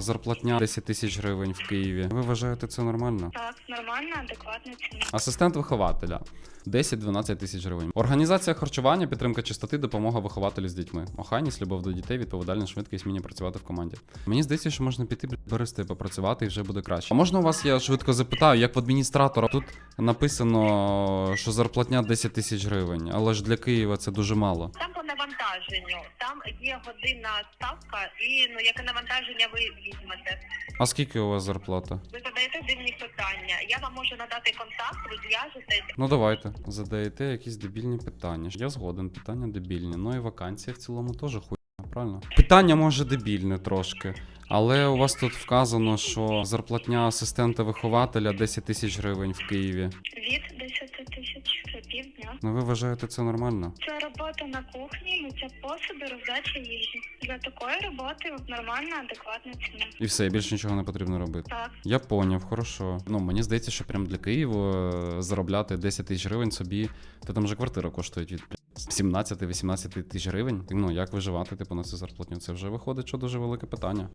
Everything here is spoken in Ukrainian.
Зарплатня 10 тисяч гривень в Києві. Ви вважаєте це нормально? Так, нормальна, адекватна ціна. Асистент вихователя 10-12 тисяч гривень. Організація харчування, підтримка чистоти, допомога вихователю з дітьми. Охайність, любов до дітей, відповідальність, швидкість, вміння працювати в команді. Мені здається, що можна піти баристи попрацювати і вже буде краще. А можна у вас я швидко запитаю, як в адміністратора тут написано, що зарплатня 10 тисяч гривень, але ж для Києва це дуже мало. Там навантаженню, там є годинна ставка, і ну яке навантаження ви візьмете. А скільки у вас зарплата? Ви задаєте дивні питання. Я вам можу надати контакт, ви зв'яжетесь. Ну давайте задаєте якісь дебільні питання. Я згоден, питання дебільні. Ну і вакансія в цілому теж хуйня, правильно? Питання може дебільне трошки. Але у вас тут вказано, що зарплатня асистента вихователя 10 тисяч гривень в Києві. Від 10 тисяч півдня. Ну ви вважаєте це нормально? Це робота на кухні, миття посуду, роздача їжі. Для такої роботи нормальна, адекватна ціна. І все, більше нічого не потрібно робити. Так. Я поняв, хорошо. Ну мені здається, що прям для Києва е, заробляти 10 тисяч гривень собі, та там же квартира коштує від 17-18 тисяч гривень. Ну як виживати, типу, на цю зарплатню? Це вже виходить, що дуже велике питання.